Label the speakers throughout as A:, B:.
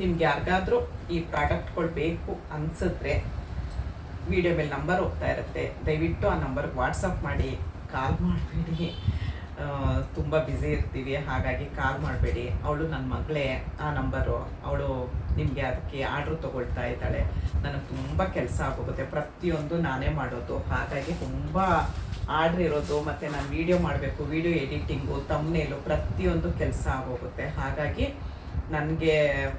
A: ನಿಮ್ಗೆ ಯಾರಿಗಾದ್ರೂ ಈ ಪ್ರಾಡಕ್ಟ್ಗಳು ಬೇಕು ಅನ್ಸಿದ್ರೆ ವಿಡಿಯೋ ಮೇಲೆ ನಂಬರ್ ಹೋಗ್ತಾ ಇರುತ್ತೆ. ದಯವಿಟ್ಟು ಆ ನಂಬರ್ಗೆ ವಾಟ್ಸಪ್ ಮಾಡಿ. ಕಾಲ್ ಮಾಡಬೇಡಿ. ತುಂಬ ಬ್ಯುಸಿ ಇರ್ತೀವಿ. ಹಾಗಾಗಿ ಕಾಲ್ ಮಾಡಬೇಡಿ. ಅವಳು ನನ್ನ ಮಗಳೇ, ಆ ನಂಬರು ಅವಳು ನಿಮಗೆ ಅದಕ್ಕೆ ಆರ್ಡ್ರ್ ತೊಗೊಳ್ತಾ ಇದ್ದಾಳೆ. ನನಗೆ ತುಂಬ ಕೆಲಸ ಆಗೋಗುತ್ತೆ. ಪ್ರತಿಯೊಂದು ನಾನೇ ಮಾಡೋದು. ಹಾಗಾಗಿ ತುಂಬ ಆರ್ಡ್ರ್ ಇರೋದು. ಮತ್ತು ನಾನು ವೀಡಿಯೋ ಮಾಡಬೇಕು. ವೀಡಿಯೋ ಎಡಿಟಿಂಗು ತಮ್ಮನೇಲು ಪ್ರತಿಯೊಂದು ಕೆಲಸ ಆಗೋಗುತ್ತೆ. ಹಾಗಾಗಿ ನನಗೆ,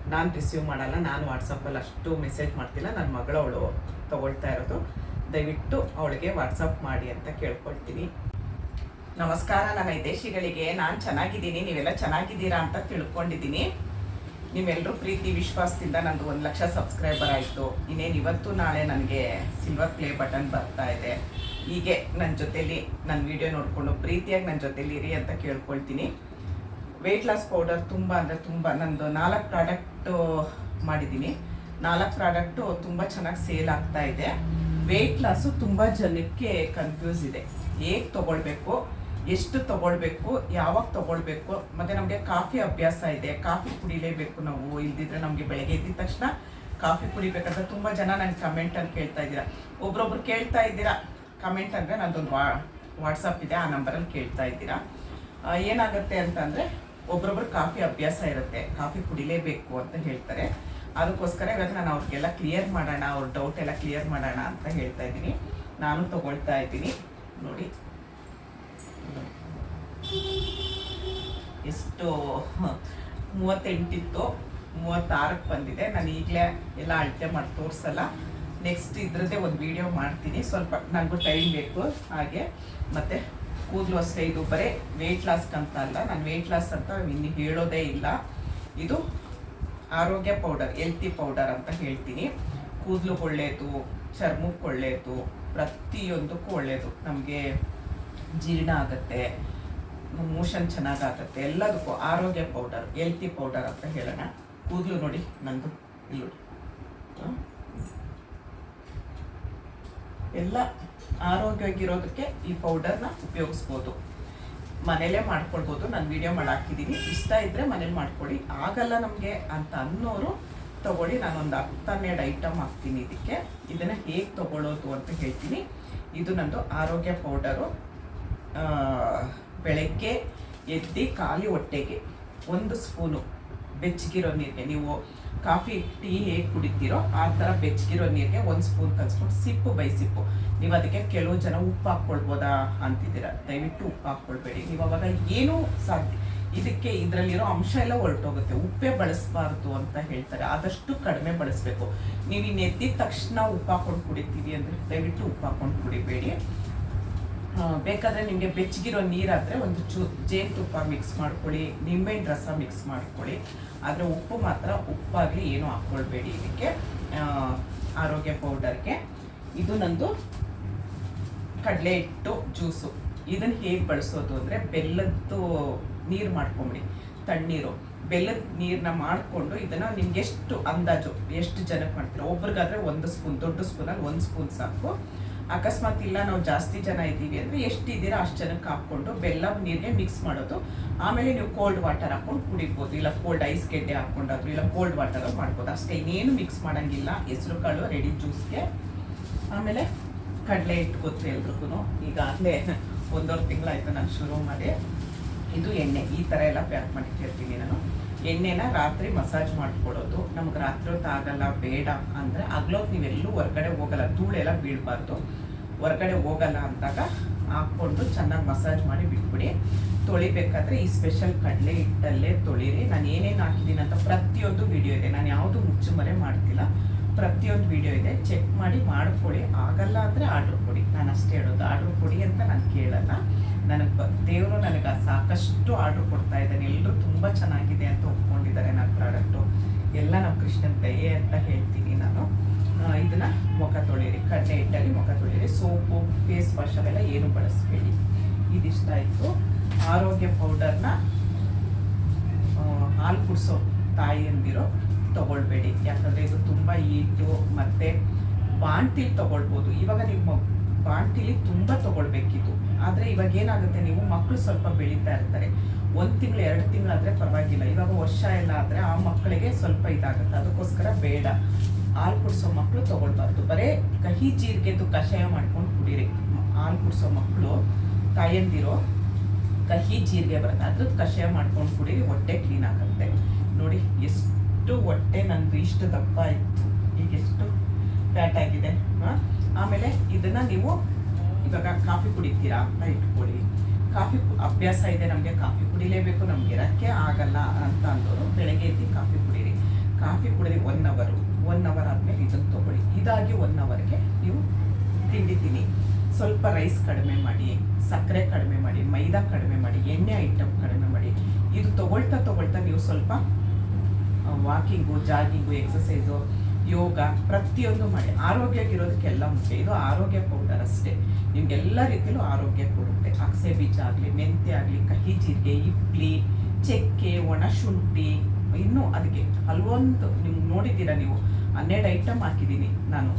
A: ನಾನು ರಿಸೀವ್ ಮಾಡಲ್ಲ, ನಾನು ವಾಟ್ಸಪ್ಪಲ್ಲಿ ಅಷ್ಟು ಮೆಸೇಜ್ ಮಾಡ್ತಿಲ್ಲ ನನ್ನ ಮಗಳವಳು ತಗೊಳ್ತಾ ಇರೋದು. ದಯವಿಟ್ಟು ಅವಳಿಗೆ ವಾಟ್ಸಪ್ ಮಾಡಿ ಅಂತ ಕೇಳ್ಕೊಳ್ತೀನಿ. ನಮಸ್ಕಾರ, ನನ್ನ ವಿದೇಶಿಗಳಿಗೆ. ನಾನು ಚೆನ್ನಾಗಿದ್ದೀನಿ, ನೀವೆಲ್ಲ ಚೆನ್ನಾಗಿದ್ದೀರಾ ಅಂತ ತಿಳ್ಕೊಂಡಿದ್ದೀನಿ. ನೀವೆಲ್ಲರೂ ಪ್ರೀತಿ, ವಿಶ್ವಾಸದಿಂದ ನಂದು ಒಂದು ಲಕ್ಷ ಸಬ್ಸ್ಕ್ರೈಬರ್ ಆಯಿತು. ಇನ್ನೇನು ಇವತ್ತು ನಾಳೆ ನನಗೆ ಸಿಲ್ವರ್ ಪ್ಲೇ ಬಟನ್ ಬರ್ತಾ ಇದೆ. ಹೀಗೆ ನನ್ನ ಜೊತೇಲಿ ನನ್ನ ವಿಡಿಯೋ ನೋಡಿಕೊಂಡು ಪ್ರೀತಿಯಾಗಿ ನನ್ನ ಜೊತೇಲಿ ಇರಿ ಅಂತ ಕೇಳ್ಕೊಳ್ತೀನಿ. ವೆಯ್ಟ್ ಲಾಸ್ ಪೌಡರ್ ತುಂಬ ಅಂದರೆ ತುಂಬ, ನಂದು ನಾಲ್ಕು ಪ್ರಾಡಕ್ಟು ಮಾಡಿದ್ದೀನಿ. ನಾಲ್ಕು ಪ್ರಾಡಕ್ಟು ತುಂಬ ಚೆನ್ನಾಗಿ ಸೇಲ್ ಆಗ್ತಾ ಇದೆ. ವೆಯ್ಟ್ ಲಾಸು ತುಂಬ ಜನಕ್ಕೆ ಕನ್ಫ್ಯೂಸ್ ಇದೆ. ಹೇಗೆ ತೊಗೊಳ್ಬೇಕು, ಎಷ್ಟು ತೊಗೊಳ್ಬೇಕು, ಯಾವಾಗ ತೊಗೊಳ್ಬೇಕು, ಮತ್ತು ನಮಗೆ ಕಾಫಿ ಅಭ್ಯಾಸ ಇದೆ. ಕಾಫಿ ಕುಡಿಲೇಬೇಕು ನಾವು, ಇಲ್ದಿದ್ರೆ ನಮಗೆ ಬೆಳಗ್ಗೆ ಎದ್ದಿದ ತಕ್ಷಣ ಕಾಫಿ ಕುಡಿಬೇಕಂತ ತುಂಬ ಜನ ನನಗೆ ಕಮೆಂಟಲ್ಲಿ ಕೇಳ್ತಾ ಇದ್ದೀರಾ. ಒಬ್ರೊಬ್ರು ಕೇಳ್ತಾ ಇದ್ದೀರಾ? ಕಮೆಂಟ್ ಅಂದರೆ ನಂದೊಂದು ವಾ ವಾಟ್ಸಪ್ ಇದೆ, ಆ ನಂಬರಲ್ಲಿ ಕೇಳ್ತಾ ಇದ್ದೀರಾ. ಏನಾಗುತ್ತೆ ಅಂತಂದರೆ ಒಬ್ರೊಬ್ರು ಕಾಫಿ ಅಭ್ಯಾಸ ಇರುತ್ತೆ, ಕಾಫಿ ಕುಡಿಲೇಬೇಕು ಅಂತ ಹೇಳ್ತಾರೆ. ಅದಕ್ಕೋಸ್ಕರ ಇವತ್ತು ನಾನು ಅವ್ರಿಗೆಲ್ಲ ಕ್ಲಿಯರ್ ಮಾಡೋಣ, ಅವ್ರ ಡೌಟ್ ಎಲ್ಲ ಕ್ಲಿಯರ್ ಮಾಡೋಣ ಅಂತ ಹೇಳ್ತಾ ಇದ್ದೀನಿ. ನಾನು ತಗೊಳ್ತಾ ಇದ್ದೀನಿ. ನೋಡಿ. ಎಷ್ಟು ಮೂವತ್ತೆಂಟಿತ್ತು, ಮೂವತ್ತಾರಕ್ಕೆ ಬಂದಿದೆ. ನಾನು ಈಗಲೇ ಎಲ್ಲ ಅಳತೆ ಮಾಡಿ ತೋರಿಸಲ್ಲ. ನೆಕ್ಸ್ಟ್ ಇದ್ರದ್ದೇ ಒಂದು ವಿಡಿಯೋ ಮಾಡ್ತೀನಿ. ಸ್ವಲ್ಪ ನನಗೂ ಟೈಮ್ ಬೇಕು ಹಾಗೆ. ಮತ್ತು ಕೂದಲು ಅಷ್ಟೇ, ಇದು ಬರೀ ವೆಯ್ಟ್ ಲಾಸ್ಗಂತ ಅಲ್ಲ. ನಾನು ವೆಯ್ಟ್ ಲಾಸ್ ಅಂತ ಇನ್ನು ಹೇಳೋದೇ ಇಲ್ಲ. ಇದು ಆರೋಗ್ಯ ಪೌಡರ್ ಎಲ್ತಿ ಪೌಡರ್ ಅಂತ ಹೇಳ್ತೀನಿ. ಕೂದಲು ಒಳ್ಳೆಯದು ಚರ್ಮಕ್ಕೆ ಒಳ್ಳೆಯದು ಪ್ರತಿಯೊಂದಕ್ಕೂ ಒಳ್ಳೆಯದು ನಮಗೆ ಜೀರ್ಣ ಆಗುತ್ತೆ ಮೋಷನ್ ಚೆನ್ನಾಗಾಗತ್ತೆ, ಎಲ್ಲದಕ್ಕೂ ಆರೋಗ್ಯ ಪೌಡರ್ ಎಲ್ತಿ ಪೌಡರ್ ಅಂತ ಹೇಳೋಣ. ಕೂದಲು ನೋಡಿ, ನಂದು, ಇಲ್ಲಿ ನೋಡಿ. ಎಲ್ಲ ಆರೋಗ್ಯವಾಗಿರೋದಕ್ಕೆ ಈ ಪೌಡರ್ನ ಉಪಯೋಗಿಸ್ಬೋದು. ಮನೇಲೇ ಮಾಡ್ಕೊಳ್ಬೋದು. ನಾನು ವಿಡಿಯೋ ಮಾಡಾಕಿದ್ದೀನಿ ಇಷ್ಟ ಇದ್ದರೆ ಮನೇಲಿ ಮಾಡ್ಕೊಳ್ಳಿ. ಆಗಲ್ಲ ನಮಗೆ ಅಂತ ಅನ್ನೋರು ತಗೊಳ್ಳಿ. ನಾನೊಂದು ಹತ್ತು ಹನ್ನೆರಡು ಐಟಮ್ ಹಾಕ್ತೀನಿ ಇದಕ್ಕೆ. ಇದನ್ನು ಹೇಗೆ ತಗೊಳ್ಳೋದು ಅಂತ ಹೇಳ್ತೀನಿ. ಇದು ನಂದು ಆರೋಗ್ಯ ಪೌಡರು ಬೆಳಗ್ಗೆ ಎದ್ದು ಖಾಲಿ ಹೊಟ್ಟೆಗೆ ಒಂದು ಸ್ಪೂನು ಬೆಚ್ಚಗಿರೋ ನೀರಿಗೆ. ನೀವು ಕಾಫಿ, ಟೀ ಹೇಗೆ ಕುಡಿತೀರೋ ಆ ಥರ ಬೆಚ್ಚಗಿರೋ ನೀರಿಗೆ ಒಂದು ಸ್ಪೂನ್ ಕಲಿಸ್ಕೊಂಡು ಸಿಪ್ಪು ಬೈ ಸಿಪ್ಪು. ನೀವು ಅದಕ್ಕೆ ಕೆಲವು ಜನ ಉಪ್ಪು ಹಾಕ್ಕೊಳ್ಬೋದಾ ಅಂತಿದ್ದೀರ. ದಯವಿಟ್ಟು ಉಪ್ಪು ಹಾಕ್ಕೊಳ್ಬೇಡಿ. ನೀವು ಅವಾಗ ಏನೂ ಸಾಧ್ಯ ಇದಕ್ಕೆ ಇದರಲ್ಲಿರೋ ಅಂಶ ಎಲ್ಲ ಹೊರಟೋಗುತ್ತೆ. ಉಪ್ಪೇ ಬಳಸಬಾರ್ದು ಅಂತ ಹೇಳ್ತಾರೆ. ಆದಷ್ಟು ಕಡಿಮೆ ಬಳಸಬೇಕು. ನೀವು ಇನ್ನು ತಕ್ಷಣ ಉಪ್ಪು ಹಾಕ್ಕೊಂಡು ಕುಡಿತೀವಿ ಅಂದರೆ ದಯವಿಟ್ಟು ಉಪ್ಪು ಹಾಕೊಂಡು ಕುಡಿಬೇಡಿ. ಬೇಕಾದ್ರೆ ನಿಮಗೆ ಬೆಚ್ಚಗಿರೋ ನೀರಾದರೆ ಒಂದು ಚೂ ಜೇನುತುಪ್ಪ ಮಿಕ್ಸ್ ಮಾಡ್ಕೊಳ್ಳಿ, ನಿಂಬೆಹಣ್ಣು ರಸ ಮಿಕ್ಸ್ ಮಾಡ್ಕೊಳ್ಳಿ. ಆದರೆ ಉಪ್ಪು ಮಾತ್ರ ಉಪ್ಪಾಗಲಿ ಏನೂ ಹಾಕ್ಕೊಳ್ಬೇಡಿ ಇದಕ್ಕೆ. ಆರೋಗ್ಯ ಪೌಡರ್ಗೆ. ಇದು ನಂದು ಕಡಲೆ ಹಿಟ್ಟು ಜ್ಯೂಸು ಇದನ್ನು ಹೇಗೆ ಬಳಸೋದು ಅಂದರೆ ಬೆಲ್ಲದ್ದು ನೀರು ಮಾಡ್ಕೊಂಬಿಡಿ, ತಣ್ಣೀರು. ಬೆಲ್ಲದ ನೀರನ್ನ ಮಾಡಿಕೊಂಡು ಇದನ್ನು ನಿಮ್ಗೆ ಎಷ್ಟು ಅಂದಾಜು, ಎಷ್ಟು ಜನಕ್ಕೆ ಮಾಡ್ತೀರಾ? ಒಬ್ರಿಗಾದ್ರೆ ಒಂದು ಸ್ಪೂನ್, ದೊಡ್ಡ ಸ್ಪೂನಲ್ಲಿ ಒಂದು ಸ್ಪೂನ್ ಸಾಕು. ಅಕಸ್ಮಾತ್ ಇಲ್ಲ, ನಾವು ಜಾಸ್ತಿ ಜನ ಇದ್ದೀವಿ ಅಂದರೆ ಎಷ್ಟು ಇದ್ದೀರಾ ಅಷ್ಟು ಜನಕ್ಕೆ ಹಾಕ್ಕೊಂಡು ಬೆಲ್ಲ, ನೀರಿಗೆ ಮಿಕ್ಸ್ ಮಾಡೋದು. ಆಮೇಲೆ ನೀವು ಕೋಲ್ಡ್ ವಾಟರ್ ಹಾಕ್ಕೊಂಡು ಕುಡಿಬೋದು, ಇಲ್ಲ ಕೋಲ್ಡ್ ಐಸ್ ಗೆಡ್ಡೆ ಹಾಕ್ಕೊಂಡಾದ್ರು, ಇಲ್ಲ ಕೋಲ್ಡ್ ವಾಟರ್ ಮಾಡ್ಬೋದು. ಅಷ್ಟೇ, ಇನ್ನೇನು ಮಿಕ್ಸ್ ಮಾಡೋಂಗಿಲ್ಲ. ಹೆಸರು ಕಾಳು ರೆಡಿ ಜ್ಯೂಸ್ಗೆ ಆಮೇಲೆ ಕಡಲೆ ಹಿಟ್ಟು ಎಲ್ರಿಗೂ ಈಗಾಗಲೇ ಒಂದೂವರೆ ತಿಂಗಳಾಯಿತು ನಾನು ಶುರು ಮಾಡಿ. ಇದು ಎಣ್ಣೆ, ಈ ಥರ ಎಲ್ಲ ಪ್ಯಾಕ್ ಮಾಡಿಟ್ಟಿರ್ತೀನಿ ನಾನು. ಎಣ್ಣೆನ ರಾತ್ರಿ ಮಸಾಜ್ ಮಾಡಿಕೊಡೋದು. ನಮ್ಗೆ ರಾತ್ರಿ ಹೊತ್ತು ಆಗಲ್ಲ, ಬೇಡ ಅಂದರೆ ಹಗ್ಲೊತ್ತು ನೀವೆಲ್ಲೂ ಹೊರಗಡೆ ಹೋಗಲ್ಲ, ಧೂಳೆಲ್ಲ ಬೀಳಬಾರ್ದು. ಹೊರಗಡೆ ಹೋಗಲ್ಲ ಅಂದಾಗ ಹಾಕ್ಕೊಂಡು ಚೆನ್ನಾಗಿ ಮಸಾಜ್ ಮಾಡಿ ಬಿಟ್ಬಿಡಿ. ತೊಳಿಬೇಕಾದ್ರೆ ಈ ಸ್ಪೆಷಲ್ ಕಡಲೆ ಹಿಟ್ಟಲ್ಲೇ ತೊಳಿರಿ. ನಾನು ಏನೇನು ಹಾಕಿದ್ದೀನಿ ಅಂತ ಪ್ರತಿಯೊಂದು ವಿಡಿಯೋ ಇದೆ. ನಾನು ಯಾವುದು ಮುಚ್ಚುಮರೆ ಮಾಡ್ತಿಲ್ಲ. ಪ್ರತಿಯೊಂದು ವಿಡಿಯೋ ಇದೆ. ಚೆಕ್ ಮಾಡಿ ಮಾಡ್ಕೊಳ್ಳಿ ಆಗಲ್ಲ ಅಂದರೆ ಆರ್ಡ್ರ್ ಕೊಡಿ. ನಾನು ಅಷ್ಟೇ ಹೇಳೋದು. ಆರ್ಡ್ರ್ ಕೊಡಿ ಅಂತ ನಾನು ಕೇಳಲ್ಲ. ನನಗೆ ದೇವರು ನನಗೆ ಸಾಕಷ್ಟು ಆರ್ಡ್ರ್ ಕೊಡ್ತಾ ಇದ್ದಾನೆ. ಎಲ್ಲರೂ ತುಂಬ ಚೆನ್ನಾಗಿದೆ ಅಂತ ಒಪ್ಕೊಂಡಿದ್ದಾರೆ ನನ್ನ ಪ್ರಾಡಕ್ಟು. ಎಲ್ಲ ನಮ್ಮ ಕೃಷ್ಣನ ದಯೆ ಅಂತ ಹೇಳ್ತೀನಿ ನಾನು. ಇದನ್ನು ಮುಖ ತೊಳೀರಿ ಕಡಲೆ ಹಿಟ್ಟಲ್ಲಿ ಮುಖ ತೊಳೀರಿ, ಸೋಪು, ಫೇಸ್ ವಾಶ್ ಅವೆಲ್ಲ ಏನು ಬಳಸಬೇಡಿ. ಇದಿಷ್ಟ ಆಯಿತು. ಆರೋಗ್ಯ ಪೌಡರ್ನ ಹಾಲು ಕುಡಿಸೋ ತಾಯಿಯಂದಿರೋ ತೊಗೊಳ್ಬೇಡಿ. ಯಾಕಂದರೆ ಇದು ತುಂಬ ಈಟು ಮತ್ತು ಬಾಣ್ತಿಲಿ ತೊಗೊಳ್ಬೋದು. ಇವಾಗ ನಿಮ್ಮ ಬಾಣ್ತಿಲಿ ತುಂಬ ತಗೊಳ್ಬೇಕಿತ್ತು ಆದರೆ ಇವಾಗ ಏನಾಗುತ್ತೆ, ನೀವು ಮಕ್ಕಳು ಸ್ವಲ್ಪ ಬೆಳೀತಾ ಇರ್ತಾರೆ. ಒಂದು ತಿಂಗಳು, ಎರಡು ತಿಂಗಳಾದರೆ ಪರವಾಗಿಲ್ಲ. ಇವಾಗ ವರ್ಷ ಎಲ್ಲ ಆದರೆ ಆ ಮಕ್ಕಳಿಗೆ ಸ್ವಲ್ಪ ಇದಾಗುತ್ತೆ. ಅದಕ್ಕೋಸ್ಕರ ಬೇಡ. ಹಾಲು ಕುಡಿಸೋ ಮಕ್ಕಳು ತೊಗೊಳ್ಬಾರ್ದು. ಬರೀ ಕಹಿ ಜೀರಿಗೆದು ಕಷಾಯ ಮಾಡ್ಕೊಂಡು ಕುಡಿರಿ. ಹಾಲು ಕುಡಿಸೋ ಮಕ್ಕಳು ತಾಯಂದಿರೋ, ಕಹಿ ಜೀರಿಗೆ ಬರುತ್ತೆ. ಅದ್ರದ್ದು ಕಷಾಯ ಮಾಡ್ಕೊಂಡು ಕುಡಿರಿ. ಹೊಟ್ಟೆ ಕ್ಲೀನ್ ಆಗುತ್ತೆ. ನೋಡಿ, ಎಷ್ಟು ಹೊಟ್ಟೆ ನಂದು ಇಷ್ಟು ದಪ್ಪ ಇತ್ತು. ಈಗ ಎಷ್ಟು ಫ್ಯಾಟ್ ಆಗಿದೆ? ಆಮೇಲೆ ಇದನ್ನು ನೀವು ಇವಾಗ ಕಾಫಿ ಕುಡಿತೀರಾ ಅಂತ ಇಟ್ಕೊಳ್ಳಿ. ಕಾಫಿ ಅಭ್ಯಾಸ ಇದೆ, ನಮಗೆ ಕಾಫಿ ಕುಡಿಲೇಬೇಕು, ನಮ್ಗೆ ಇರೋಕ್ಕೆ ಆಗಲ್ಲ ಅಂತ ಅಂದವರು ಬೆಳಗ್ಗೆ ಎದ್ದು ಕಾಫಿ ಕುಡೀರಿ. ಕಾಫಿ ಕುಡಿದ್ರೆ ಒನ್ ಅವರು ಒನ್ ಅವರ್ ಆದಮೇಲೆ ಇದನ್ನು ತೊಗೊಳ್ಳಿ. ಇದಾಗಿ ಒನ್ ಅವರ್ಗೆ ನೀವು ತಿಂಡಿ ತಿನ್ನಿ. ಸ್ವಲ್ಪ ರೈಸ್ ಕಡಿಮೆ ಮಾಡಿ, ಸಕ್ಕರೆ ಕಡಿಮೆ ಮಾಡಿ, ಮೈದಾ ಕಡಿಮೆ ಮಾಡಿ, ಎಣ್ಣೆ ಐಟಮ್ ಕಡಿಮೆ ಮಾಡಿ. ಇದು ತಗೊಳ್ತಾ ತಗೊಳ್ತಾ ನೀವು ಸ್ವಲ್ಪ ವಾಕಿಂಗು ಜಾಗಿಂಗು ಎಕ್ಸಸೈಸು ಯೋಗ ಪ್ರತಿಯೊಂದು ಮಾಡಿ. ಆರೋಗ್ಯಕ್ಕಿರೋದಕ್ಕೆಲ್ಲ ಮುಖ್ಯ. ಇದು ಆರೋಗ್ಯ ಪೌಡರ್ ಅಷ್ಟೇ. ನಿಮ್ಗೆಲ್ಲ ರೀತಿಯಲ್ಲೂ ಆರೋಗ್ಯ ಕೊಡುತ್ತೆ. ಅಕ್ಸೆ ಬೀಜ ಆಗಲಿ ಮೆಂತೆ ಆಗಲಿ ಕಹಿ ಜೀರಿಗೆ ಇಡ್ಲಿ ಚಕ್ಕೆ ಒಣ ಶುಂಠಿ ಇನ್ನೂ ಅದಕ್ಕೆ ಹಲವೊಂದು ನಿಮ್ಗೆ ನೋಡಿದ್ದೀರಾ ನೀವು? ಹನ್ನೆರಡು ಐಟಮ್ ಹಾಕಿದ್ದೀನಿ ನಾನು.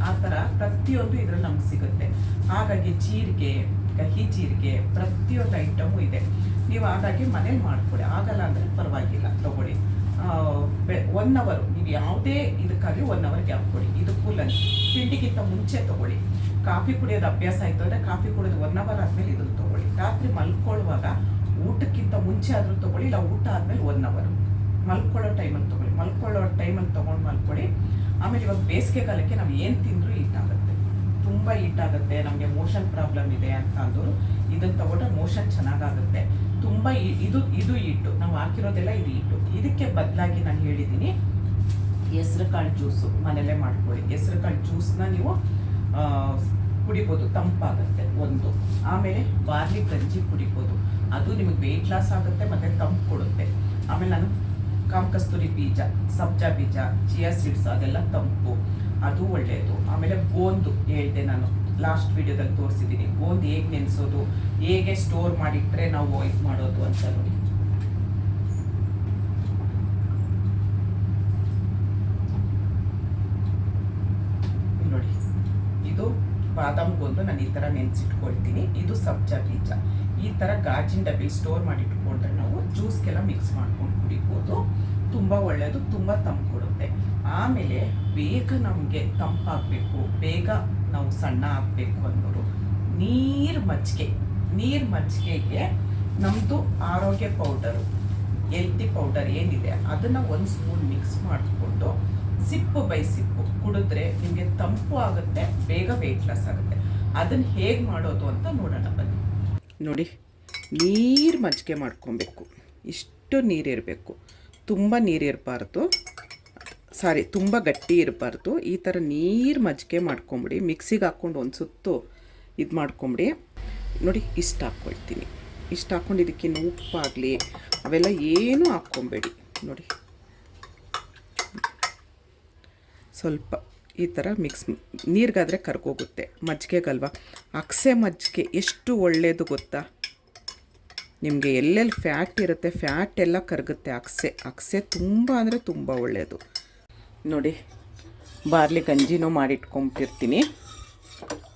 A: ಆ, ಥರ ಪ್ರತಿಯೊಂದು ಇದ್ರಲ್ಲಿ ನಮ್ಗೆ ಸಿಗುತ್ತೆ. ಹಾಗಾಗಿ ಜೀರಿಗೆ ಕಹಿ ಜೀರಿಗೆ ಪ್ರತಿಯೊಂದು ಐಟಮು ಇದೆ. ನೀವು ಹಾಗಾಗಿ ಮನೇಲಿ ಮಾಡಿಕೊಡಿ. ಆಗಲ್ಲ ಅಂದರೆ ಪರವಾಗಿಲ್ಲ. ತಗೊಳ್ಳಿ. ಒನ್ ಅವರ್ ನೀವು ಯಾವುದೇ ಇದಕ್ಕಾಗಿ ಒನ್ ಅವರ್ ಗ್ಯಾಪ್ ಕೊಡಿ. ಇದಕ್ಕೂ ಲಂಚ್ ತಿಂಡಿಗಿಂತ ಮುಂಚೆ ತಗೊಳ್ಳಿ. ಕಾಫಿ ಕುಡಿಯೋದು ಅಭ್ಯಾಸ ಆಯಿತು ಅಂದರೆ ಕಾಫಿ ಕುಡಿಯೋದು ಒನ್ ಅವರ್ ಆದಮೇಲೆ ಇದನ್ನು ತಗೊಳ್ಳಿ. ರಾತ್ರಿ ಮಲ್ಕೊಳ್ಳುವಾಗ ಊಟಕ್ಕಿಂತ ಮುಂಚೆ ಆದರೂ ತಗೊಳ್ಳಿ, ಇಲ್ಲ ಊಟ ಆದಮೇಲೆ ಒನ್ ಅವರು ಮಲ್ಕೊಳ್ಳೋ ಟೈಮಲ್ಲಿ ತಗೊಳ್ಳಿ. ಮಲ್ಕೊಳ್ಳೋ ಟೈಮಲ್ಲಿ ತೊಗೊಂಡು ಮಲ್ಕೊಳ್ಳಿ. ಆಮೇಲೆ ಇವಾಗ ಬೇಸಿಗೆ ಕಾಲಕ್ಕೆ ನಾವು ಏನು ತಿಂದರೂ ಹೀಟ್ ಆಗುತ್ತೆ. ತುಂಬ ಹೀಟ್ ಆಗುತ್ತೆ. ನಮಗೆ ಮೋಷನ್ ಪ್ರಾಬ್ಲಮ್ ಇದೆ ಅಂತ ಅಂದರು. ಇದನ್ನು ತಗೊಂಡ್ರೆ ಮೋಷನ್ ಚೆನ್ನಾಗಾಗುತ್ತೆ. ತುಂಬ ಇದು ಇದು ಹಿಟ್ಟು ನಾವು ಹಾಕಿರೋದೆಲ್ಲ ಇದು ಹಿಟ್ಟು ಇದಕ್ಕೆ ಬದಲಾಗಿ ನಾನು ಹೇಳಿದ್ದೀನಿ ಹೆಸ್ರು ಕಾಳು ಜ್ಯೂಸು ಮನೇಲೇ ಮಾಡ್ಕೊಳ್ಳಿ. ಹೆಸ್ರು ಕಾಳು ಜ್ಯೂಸ್ನ ನೀವು ಕುಡಿಬೋದು, ತಂಪಾಗುತ್ತೆ, ಒಂದು. ಆಮೇಲೆ ಬಾರ್ಲಿ ಗಂಜಿ ಕುಡಿಬೋದು. ಅದು ನಿಮಗೆ ವೆಯ್ಟ್ ಲಾಸ್ ಆಗುತ್ತೆ ಮತ್ತು ತಂಪು ಕೊಡುತ್ತೆ. ಆಮೇಲೆ ನಾನು ಕಾಮಕಸ್ತೂರಿ ಬೀಜ, ಸಬ್ಜಾ ಬೀಜ, ಚಿಯಾ ಸೀಡ್ಸ್ ಅದೆಲ್ಲ ತಂಪು. ಅದು ಒಳ್ಳೆಯದು ಆಮೇಲೆ ಗೋಂದು ಹೇಳಿದೆ ನಾನು. ಲಾಸ್ಟ್ ವಿಡಿಯೋದಲ್ಲಿ ತೋರಿಸಿದ್ದೀನಿ ಗೋಂದು ಹೇಗೆ ನೆನೆಸೋದು, ಹೇಗೆ ಸ್ಟೋರ್ ಮಾಡಿಟ್ರೆ ನಾವು ವಾಯ್ಸ್ ಮಾಡೋದು ಅಂತ ನೋಡಿ. ನೋಡಿ. ಇದು ಬಾದಾಮ್ ಗೋಂದು ನಾನು ಈ ಥರ ನೆನೆಸಿಟ್ಕೊಳ್ತೀನಿ. ಇದು ಸಬ್ಜಾ ಬೀಜ. ಈ ಥರ ಗಾಜಿನ ಡಬ್ಬಿ ಸ್ಟೋರ್ ಮಾಡಿ ಇಟ್ಕೊಂಡ್ರೆ ನಾವು ಜ್ಯೂಸ್ಗೆಲ್ಲ ಮಿಕ್ಸ್ ಮಾಡ್ಕೊಂಡು ಕುಡಿಬೋದು. ತುಂಬ ಒಳ್ಳೆಯದು ತುಂಬ ತಂಪು ಕೊಡುತ್ತೆ. ಆಮೇಲೆ ಬೇಗ ನಮಗೆ ತಂಪಾಗಬೇಕು. ಬೇಗ ನಾವು ಸಣ್ಣ ಆಗಬೇಕು ಅನ್ನೋರು. ನೀರು ಮಜ್ಜಿಗೆ, ನೀರು ಮಜ್ಜಿಗೆಗೆ ನಮ್ಮದು ಆರೋಗ್ಯ ಪೌಡರು ಎಲ್ತಿ ಪೌಡರ್ ಏನಿದೆ, ಅದನ್ನು ಒಂದು ಸ್ಪೂನ್ ಮಿಕ್ಸ್ ಮಾಡಿಕೊಂಡು ಸಿಪ್ಪು ಬೈ ಸಿಪ್ಪು ಕುಡಿದ್ರೆ ನಿಮಗೆ ತಂಪು ಆಗುತ್ತೆ, ಬೇಗ ವೆಯ್ಟ್ ಲಾಸ್ ಆಗುತ್ತೆ. ಅದನ್ನು ಹೇಗೆ ಮಾಡೋದು ಅಂತ ನೋಡೋಣ ಬನ್ನಿ. ನೋಡಿ, ನೀರು ಮಜ್ಜಿಗೆ ಮಾಡ್ಕೊಬೇಕು. ಇಷ್ಟು ನೀರಿರಬೇಕು ತುಂಬ ನೀರಿರಬಾರ್ದು ಸಾರಿ, ತುಂಬ ಗಟ್ಟಿ ಇರಬಾರ್ದು. ಈ ಥರ ನೀರು ಮಜ್ಜಿಗೆ ಮಾಡ್ಕೊಂಬಿಡಿ. ಮಿಕ್ಸಿಗೆ ಹಾಕ್ಕೊಂಡು ಒಂದು ಸುತ್ತು ಇದು ಮಾಡ್ಕೊಂಬಿಡಿ. ನೋಡಿ, ಇಷ್ಟು ಹಾಕ್ಕೊಳ್ತೀನಿ ಇಷ್ಟು ಹಾಕ್ಕೊಂಡು ಇದಕ್ಕಿನ್ನು ಉಪ್ಪಾಗಲಿ, ಅವೆಲ್ಲ ಏನೂ ಹಾಕ್ಕೊಬೇಡಿ. ನೋಡಿ. ಸ್ವಲ್ಪ ಈ ಥರ ಮಿಕ್ಸ್, ನೀರಿಗಾದರೆ ಕರ್ಗೋಗುತ್ತೆ. ಮಜ್ಜಿಗೆಗಲ್ವ? ಅಕ್ಸೆ ಮಜ್ಜಿಗೆ ಎಷ್ಟು ಒಳ್ಳೆಯದು ಗೊತ್ತಾ? ನಿಮಗೆ ಎಲ್ಲೆಲ್ಲಿ ಫ್ಯಾಟ್ ಇರುತ್ತೆ, ಫ್ಯಾಟ್ ಎಲ್ಲ ಕರಗುತ್ತೆ ಅಕ್ಸೆ. ಅಕ್ಸೆ ತುಂಬ ಅಂದರೆ ತುಂಬ ಒಳ್ಳೆಯದು ನೋಡಿ, ಬಾರ್ಲಿ ಗಂಜಿನೂ ಮಾಡಿಟ್ಕೊಂಬಿಟ್ಟಿರ್ತೀನಿ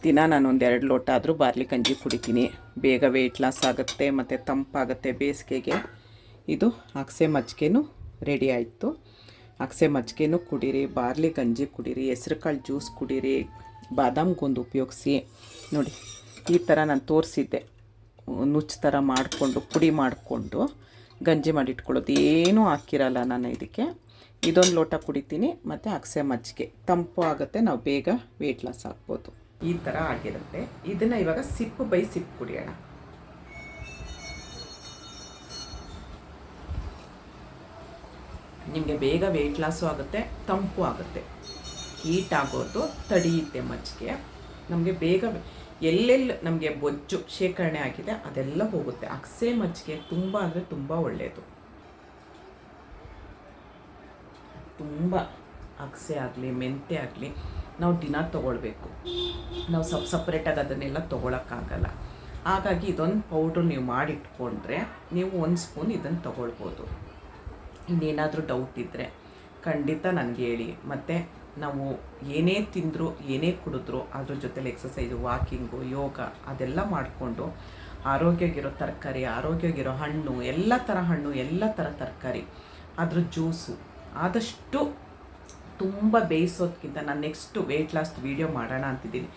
A: ದಿನ ನಾನು ಒಂದು ಎರಡು ಲೋಟ ಆದರೂ ಬಾರ್ಲಿ ಗಂಜಿ ಕುಡಿತೀನಿ. ಬೇಗ ವೆಯ್ಟ್ ಲಾಸ್ ಆಗುತ್ತೆ, ಮತ್ತು ತಂಪಾಗುತ್ತೆ ಬೇಸಿಗೆಗೆ. ಇದು ಅಕ್ಸೆ ಮಜ್ಜಿಗೆನೂ ರೆಡಿ ಆಯಿತು. ಅಕ್ಸೆ ಮಜ್ಜಿಗೆನೂ ಕುಡೀರಿ, ಬಾರ್ಲಿ ಗಂಜಿ ಕುಡೀರಿ ಹೆಸ್ರು ಕಾಳು ಜ್ಯೂಸ್ ಕುಡೀರಿ ಬಾದಾಮ್ ಗೊಂದು ಉಪಯೋಗಿಸಿ. ನೋಡಿ, ಈ ಥರ ನಾನು ತೋರಿಸಿದ್ದೆ. ನುಚ್ಚು ಥರ ಮಾಡಿಕೊಂಡು, ಪುಡಿ ಮಾಡಿಕೊಂಡು ಗಂಜಿ ಮಾಡಿಟ್ಕೊಳ್ಳೋದು. ಏನೂ ಹಾಕಿರಲ್ಲ ನಾನು ಇದಕ್ಕೆ. ಇದೊಂದು ಲೋಟ ಕುಡಿತೀನಿ, ಮತ್ತು ಅಕ್ಸೆ ಮಜ್ಜಿಗೆ. ತಂಪು ಆಗುತ್ತೆ, ನಾವು ಬೇಗ ವೆಯ್ಟ್ ಲಾಸ್ ಆಗ್ಬೋದು. ಈ ಥರ ಆಗಿರುತ್ತೆ. ಇದನ್ನು ಇವಾಗ ಸಿಪ್ಪು ಬೈ ಸಿಪ್ಪು ಕುಡಿಯೋಣ. ನಿಮಗೆ ಬೇಗ ವೆಯ್ಟ್ ಲಾಸು ಆಗುತ್ತೆ, ತಂಪು ಆಗುತ್ತೆ. ಹೀಟ್ ಆಗೋದು, ತಡೆಯುತ್ತೆ ಮಜ್ಜಿಗೆ. ನಮಗೆ ಬೇಗ ಎಲ್ಲೆಲ್ಲಿ ನಮಗೆ ಬೊಜ್ಜು ಶೇಖರಣೆ ಆಗಿದೆ, ಅದೆಲ್ಲ ಹೋಗುತ್ತೆ. ಅಕ್ಸೆ ಮಜ್ಜಿಗೆ ತುಂಬ ಅಂದರೆ ತುಂಬ ಒಳ್ಳೆಯದು ತುಂಬ ಅಗಸೆ ಆಗಲಿ, ಮೆಂತೆ ಆಗಲಿ, ನಾವು ದಿನ ತೊಗೊಳ್ಬೇಕು. ನಾವು ಸಪ್ ಸಪ್ರೇಟಾಗಿ ಅದನ್ನೆಲ್ಲ ತೊಗೊಳಕ್ಕಾಗಲ್ಲ. ಹಾಗಾಗಿ ಇದೊಂದು ಪೌಡ್ರ್ ನೀವು ಮಾಡಿಟ್ಕೊಂಡ್ರೆ ನೀವು ಒಂದು ಸ್ಪೂನ್ ಇದನ್ನು ತೊಗೊಳ್ಬೋದು. ಇನ್ನೇನಾದರೂ ಡೌಟ್ ಇದ್ದರೆ ಖಂಡಿತ ನನಗೆ ಹೇಳಿ. ಮತ್ತು ನಾವು ಏನೇ ತಿಂದರೂ, ಏನೇ ಕುಡಿದ್ರೂ ಅದ್ರ ಜೊತೆಲಿ ಎಕ್ಸಸೈಸು ವಾಕಿಂಗು ಯೋಗ ಅದೆಲ್ಲ ಮಾಡಿಕೊಂಡು ಆರೋಗ್ಯಗಿರೋ ತರಕಾರಿ ಆರೋಗ್ಯಗಿರೋ ಹಣ್ಣು, ಎಲ್ಲ ಥರ ಹಣ್ಣು, ಎಲ್ಲ ಥರ ತರಕಾರಿ, ಅದ್ರ ಜ್ಯೂಸು ಆದಷ್ಟು ತುಂಬ ಬೇಯಿಸೋದಕ್ಕಿಂತ ನಾನು ನೆಕ್ಸ್ಟು ವೆಯ್ಟ್ ಲಾಸ್ಟ್ ವೀಡಿಯೋ ಮಾಡೋಣ ಅಂತಿದ್ದೀನಿ.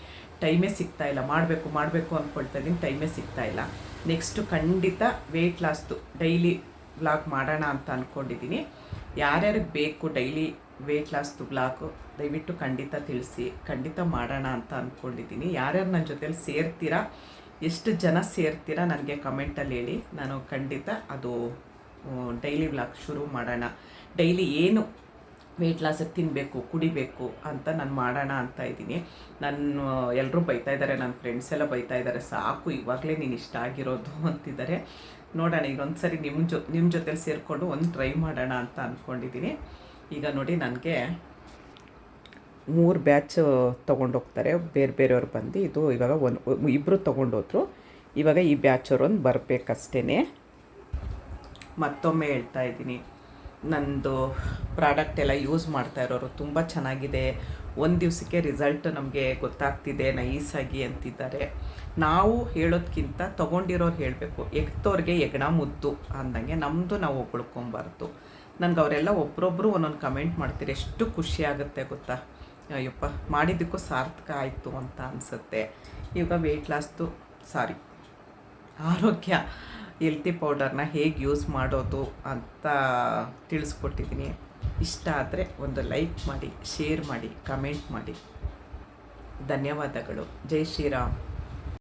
A: ಟೈಮೇ ಸಿಗ್ತಾ ಇಲ್ಲ. ಮಾಡಬೇಕು ಮಾಡಬೇಕು ಅಂದ್ಕೊಳ್ತಾ ಇದ್ದೀನಿ. ಟೈಮೇ ಸಿಗ್ತಾ ಇಲ್ಲ. ನೆಕ್ಸ್ಟು ಖಂಡಿತ ವೆಯ್ಟ್ ಲಾಸ್ದು ಡೈಲಿ ಬ್ಲಾಗ್ ಮಾಡೋಣ ಅಂತ ಅಂದ್ಕೊಂಡಿದ್ದೀನಿ ಯಾರ್ಯಾರಿಗೆ ಬೇಕು ಡೈಲಿ ವೆಯ್ಟ್ ಲಾಸ್ದು ವ್ಲಾಗು ದಯವಿಟ್ಟು ಖಂಡಿತ ತಿಳಿಸಿ. ಖಂಡಿತ ಮಾಡೋಣ ಅಂತ ಅಂದ್ಕೊಂಡಿದ್ದೀನಿ ಯಾರ್ಯಾರು ನನ್ನ ಜೊತೇಲಿ ಸೇರ್ತೀರಾ, ಎಷ್ಟು ಜನ ಸೇರ್ತೀರಾ ನನಗೆ ಕಮೆಂಟಲ್ಲಿ ಹೇಳಿ. ನಾನು ಖಂಡಿತ ಅದು ಡೈಲಿ ವ್ಲಾಗ್ ಶುರು ಮಾಡೋಣ. ಡೈಲಿ ಏನು ವೆಯ್ಟ್ ಲಾಸಿಗೆ ತಿನ್ನಬೇಕು ಕುಡಿಬೇಕು ಅಂತ ನಾನು ಮಾಡೋಣ ಅಂತ ಇದ್ದೀನಿ. ನಾನು ಎಲ್ಲರೂ ಬೈತಾ ಇದ್ದಾರೆ ನನ್ನ ಫ್ರೆಂಡ್ಸ್ ಎಲ್ಲ ಬೈತಾ ಇದ್ದಾರೆ ಸಾಕು, ಇವಾಗಲೇ ನೀನು ಇಷ್ಟ ಆಗಿರೋದು ಅಂತಿದ್ದಾರೆ ನೋಡೋಣ ಒಂದು ಸರಿ ನಿಮ್ಮ ಜೊ ನಿಮ್ಮ ಜೊತೆಲಿ ಸೇರಿಕೊಂಡು ಒಂದು ಟ್ರೈ ಮಾಡೋಣ ಅಂತ ಅಂದ್ಕೊಂಡಿದ್ದೀನಿ ಈಗ ನೋಡಿ ನನಗೆ ಮೂರು ಬ್ಯಾಚ್ ತೊಗೊಂಡೋಗ್ತಾರೆ. ಬೇರೆ ಬೇರೆಯವ್ರು ಬಂದು ಇದು ಇವಾಗ ಒಂದು ಇಬ್ಬರು ತೊಗೊಂಡೋದ್ರು. ಇವಾಗ ಈ ಬ್ಯಾಚವ್ರು ಒಂದು ಬರಬೇಕಷ್ಟೇ ಮತ್ತೊಮ್ಮೆ ಹೇಳ್ತಾ ಇದ್ದೀನಿ. ನಂದು ಪ್ರಾಡಕ್ಟ್ ಎಲ್ಲ ಯೂಸ್ ಮಾಡ್ತಾ ಇರೋರು ತುಂಬ ಚೆನ್ನಾಗಿದೆ. ಒಂದು ದಿವಸಕ್ಕೆ ರಿಸಲ್ಟ್ ನಮಗೆ ಗೊತ್ತಾಗ್ತಿದೆ ನೈಸಾಗಿ ಅಂತಿದ್ದಾರೆ. ನಾವು ಹೇಳೋದಕ್ಕಿಂತ ತೊಗೊಂಡಿರೋರು ಹೇಳಬೇಕು ಎಗ್ತವ್ರಿಗೆ ಹೆಗ್ಣ ಮುದ್ದು ಅಂದಂಗೆ ನಮ್ಮದು ನಾವು ಹೊಗಳ್ಕೊಬಾರ್ದು ನನಗೆ ಅವರೆಲ್ಲ ಒಬ್ಬರೊಬ್ಬರು ಒಂದೊಂದು ಕಮೆಂಟ್ ಮಾಡ್ತೀರಿ, ಎಷ್ಟು ಖುಷಿ ಆಗುತ್ತೆ ಗೊತ್ತಾ? ಅಯ್ಯಪ್ಪ, ಮಾಡಿದ್ದಕ್ಕೂ ಸಾರ್ಥಕ ಆಯಿತು ಅಂತ ಅನಿಸುತ್ತೆ. ಈಗ ವೆಯ್ಟ್ ಲಾಸ್ದು ಸಾರಿ ಆರೋಗ್ಯ. ಎಲ್ತಿ ಪೌಡರ್ನ ಹೇಗೆ ಯೂಸ್ ಮಾಡೋದು ಅಂತ ತಿಳಿಸ್ಕೊಟ್ಟಿದ್ದೀನಿ. ಇಷ್ಟ ಆದರೆ ಒಂದು ಲೈಕ್ ಮಾಡಿ ಶೇರ್ ಮಾಡಿ ಕಮೆಂಟ್ ಮಾಡಿ. ಧನ್ಯವಾದಗಳು. ಜೈ ಶ್ರೀರಾಮ್.